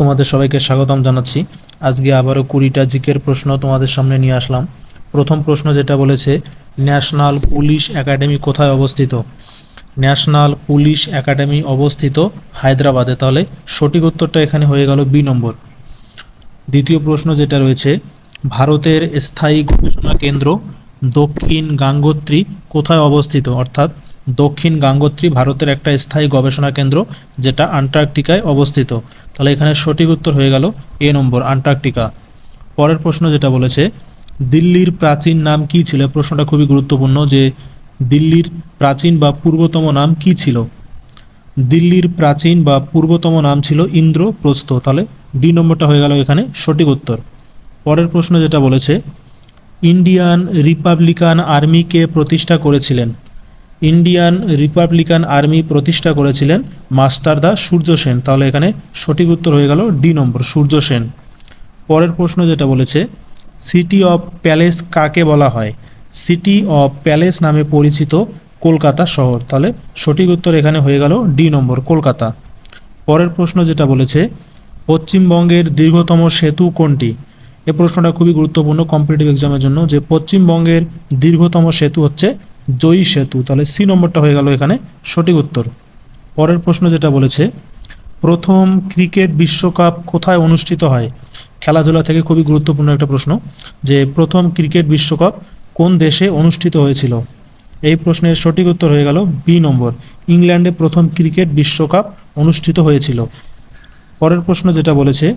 তোমাদের সবাইকে স্বাগতম জানাচ্ছি। আজকে আবারও কুড়িটা জিকের প্রশ্ন তোমাদের সামনে নিয়ে আসলাম। প্রথম প্রশ্ন যেটা বলেছে, ন্যাশনাল পুলিশ একাডেমি কোথায় অবস্থিত? ন্যাশনাল পুলিশ একাডেমি অবস্থিত হায়দ্রাবাদে। তাহলে সঠিক উত্তরটা এখানে হয়ে গেল বি নম্বর। দ্বিতীয় প্রশ্ন যেটা রয়েছে, ভারতের স্থায়ী গবেষণা কেন্দ্র দক্ষিণ গাঙ্গোত্রী কোথায় অবস্থিত? অর্থাৎ দক্ষিণ গাঙ্গোত্রী ভারতের একটা স্থায়ী গবেষণা কেন্দ্র, যেটা আন্টার্কটিকায় অবস্থিত। তাহলে এখানে সঠিক উত্তর হয়ে গেল এ নম্বর, আন্টার্কটিকা। পরের প্রশ্ন যেটা বলেছে, দিল্লির প্রাচীন নাম কি ছিল? প্রশ্নটা খুবই গুরুত্বপূর্ণ যে দিল্লির প্রাচীন বা পূর্বতম নাম কি ছিল? দিল্লির প্রাচীন বা পূর্বতম নাম ছিল ইন্দ্রপ্রস্থ। তাহলে ডি নম্বরটা হয়ে গেল এখানে, সঠিক উত্তর। পরের প্রশ্ন যেটা বলেছে, ইন্ডিয়ান রিপাবলিকান আর্মিকে প্রতিষ্ঠা করেছিলেন। ইন্ডিয়ান রিপাবলিকান আর্মি প্রতিষ্ঠা করেছিলেন মাস্টার দা সূর্য সেন। তাহলে এখানে সঠিক উত্তর হয়ে গেল ডি নম্বর, সূর্য সেন। পরের প্রশ্ন যেটা বলেছে, সিটি অফ প্যালেস কাকে বলা হয়? সিটি অফ প্যালেস নামে পরিচিত কলকাতা শহর। তাহলে সঠিক উত্তর এখানে হয়ে গেল ডি নম্বর, কলকাতা। পরের প্রশ্ন যেটা বলেছে, পশ্চিমবঙ্গের দীর্ঘতম সেতু কোনটি? এ প্রশ্নটা খুবই গুরুত্বপূর্ণ কম্পিটিটিভ এক্সামের জন্য, যে পশ্চিমবঙ্গের দীর্ঘতম সেতু হচ্ছে জয়ী সেতু। তাহলে সি নম্বরটা হয়ে গেল এখানে সঠিক উত্তর। পরের প্রশ্ন যেটা বলেছে, প্রথম ক্রিকেট বিশ্বকাপ কোথায় অনুষ্ঠিত হয়? খেলাধুলা থেকে খুবই গুরুত্বপূর্ণ একটা প্রশ্ন যে, প্রথম ক্রিকেট বিশ্বকাপ কোন দেশে অনুষ্ঠিত হয়েছিল? এই প্রশ্নের সঠিক উত্তর হয়ে গেল বি নম্বর। ইংল্যান্ডে প্রথম ক্রিকেট বিশ্বকাপ অনুষ্ঠিত হয়েছিল। পরের প্রশ্ন যেটা বলেছে,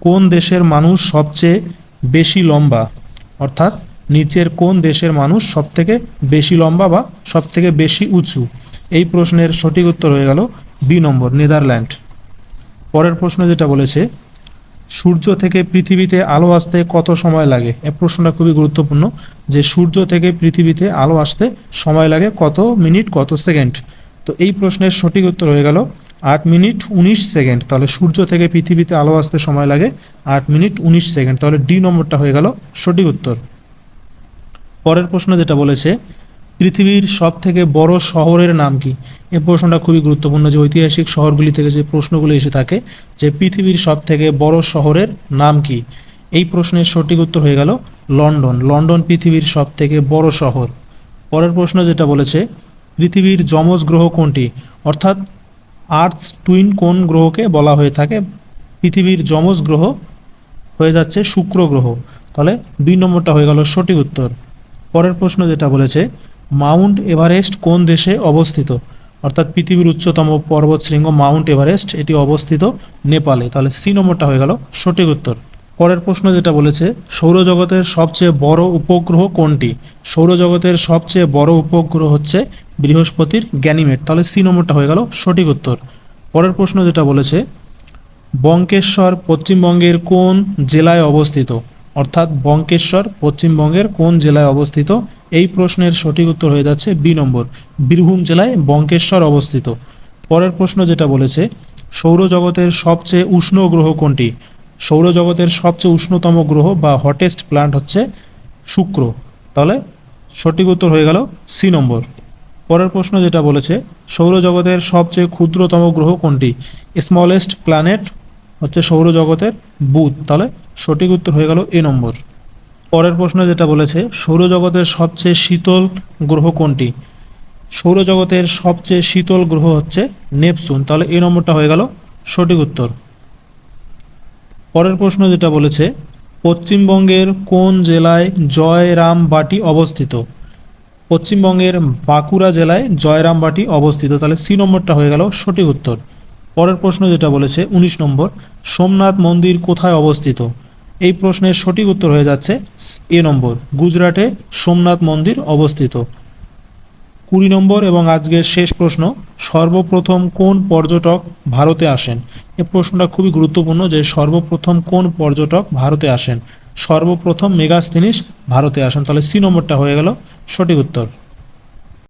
কোন দেশের মানুষ সবচেয়ে বেশি লম্বা? অর্থাৎ নিচের কোন দেশের মানুষ সবথেকে বেশি লম্বা বা সবথেকে বেশি উঁচু? এই প্রশ্নের সঠিক উত্তর হয়ে গেল বি নম্বর, নেদারল্যান্ড। পরের প্রশ্ন যেটা বলেছে, সূর্য থেকে পৃথিবীতে আলো আসতে কত সময় লাগে? এ প্রশ্নটা খুবই গুরুত্বপূর্ণ, যে সূর্য থেকে পৃথিবীতে আলো আসতে সময় লাগে কত মিনিট, কত সেকেন্ড? তো এই প্রশ্নের সঠিক উত্তর হয়ে গেল আট মিনিট উনিশ সেকেন্ড। তাহলে সূর্য থেকে পৃথিবীতে আলো আসতে সময় লাগে আট মিনিট উনিশ সেকেন্ড। তাহলে ডি নম্বরটা হয়ে গেল সঠিক উত্তর। পরের প্রশ্ন যেটা বলেছে, পৃথিবীর সব থেকে বড় শহরের নাম কি? এই প্রশ্নটা খুবই গুরুত্বপূর্ণ যে ঐতিহাসিক শহরগুলি থেকে যে প্রশ্নগুলো এসে থাকে যে পৃথিবীর সব থেকে বড় শহরের নাম কি? এই প্রশ্নের সঠিক উত্তর হয়ে গেল লন্ডন। লন্ডন পৃথিবীর সব থেকে বড় শহর। পরের প্রশ্ন যেটা বলেছে, পৃথিবীর যমজ গ্রহ কোনটি? অর্থাৎ আর্থ টুইন কোন গ্রহকে বলা হয়ে থাকে? পৃথিবীর যমজ গ্রহ হয়ে যাচ্ছে শুক্র গ্রহ। তাহলে দুই নম্বরটা হয়ে গেল সঠিক উত্তর। পরের প্রশ্ন যেটা বলেছে, মাউন্ট এভারেস্ট কোন দেশে অবস্থিত? অর্থাৎ পৃথিবীর উচ্চতম পর্বত শৃঙ্গ মাউন্ট এভারেস্ট, এটি অবস্থিত নেপালে। তাহলে সি নম্বরটা হয়ে গেল সঠিক উত্তর। পরের প্রশ্ন যেটা বলেছে, সৌরজগতের সবচেয়ে বড় উপগ্রহ কোনটি? সৌরজগতের সবচেয়ে বড় উপগ্রহ হচ্ছে বৃহস্পতির গ্যানিমেট। তাহলে সি নম্বরটা হয়ে গেল সঠিক উত্তর। পরের প্রশ্ন যেটা বলেছে, বঙ্কেশ্বর পশ্চিমবঙ্গের কোন জেলায় অবস্থিত? অর্থাৎ বঙ্কেশ্বর পশ্চিমবঙ্গের কোন জেলায় অবস্থিত? এই প্রশ্নের সঠিক উত্তর হয়ে যাচ্ছে বি নম্বর, বীরভূম জেলায় বঙ্কেশ্বর অবস্থিত। পরের প্রশ্ন যেটা বলেছে, সৌরজগতের সবচেয়ে উষ্ণ গ্রহ কোনটি? সৌরজগতের সবচেয়ে উষ্ণতম গ্রহ বা হটেস্ট প্ল্যান্ট হচ্ছে শুক্র। তাহলে সঠিক উত্তর হয়ে গেল সি নম্বর। পরের প্রশ্ন যেটা বলেছে, সৌরজগতের সবচেয়ে ক্ষুদ্রতম গ্রহ কোনটি? স্মলেস্ট প্ল্যানেট হচ্ছে সৌরজগতের বুধ। তাহলে সঠিক উত্তর হয়ে গেল এ নম্বর। পরের প্রশ্ন যেটা বলেছে, সৌরজগতের সবচেয়ে শীতল গ্রহ কোনটি? সৌরজগতের সবচেয়ে শীতল গ্রহ হচ্ছে নেপসুন তাহলে এই নম্বরটা হয়ে গেল সঠিক উত্তর। পরের প্রশ্ন যেটা বলেছে, পশ্চিমবঙ্গের কোন জেলায় জয়রামবাটি অবস্থিত? পশ্চিমবঙ্গের বাঁকুড়া জেলায় জয়রামবাটি অবস্থিত। তাহলে সি নম্বরটা হয়ে গেল সঠিক উত্তর। পরের প্রশ্ন যেটা বলেছে, উনিশ নম্বর, সোমনাথ মন্দির কোথায় অবস্থিত? এই প্রশ্নের সঠিক উত্তর হয়ে যাচ্ছে এ নম্বর। গুজরাটে সোমনাথ মন্দির অবস্থিত। কুড়ি নম্বর এবং আজকের শেষ প্রশ্ন, সর্বপ্রথম কোন পর্যটক ভারতে আসেন? এ প্রশ্নটা খুবই গুরুত্বপূর্ণ যে সর্বপ্রথম কোন পর্যটক ভারতে আসেন? সর্বপ্রথম মেগাস্তিনিস ভারতে আসেন। তাহলে সি নম্বরটা হয়ে গেল সঠিক উত্তর।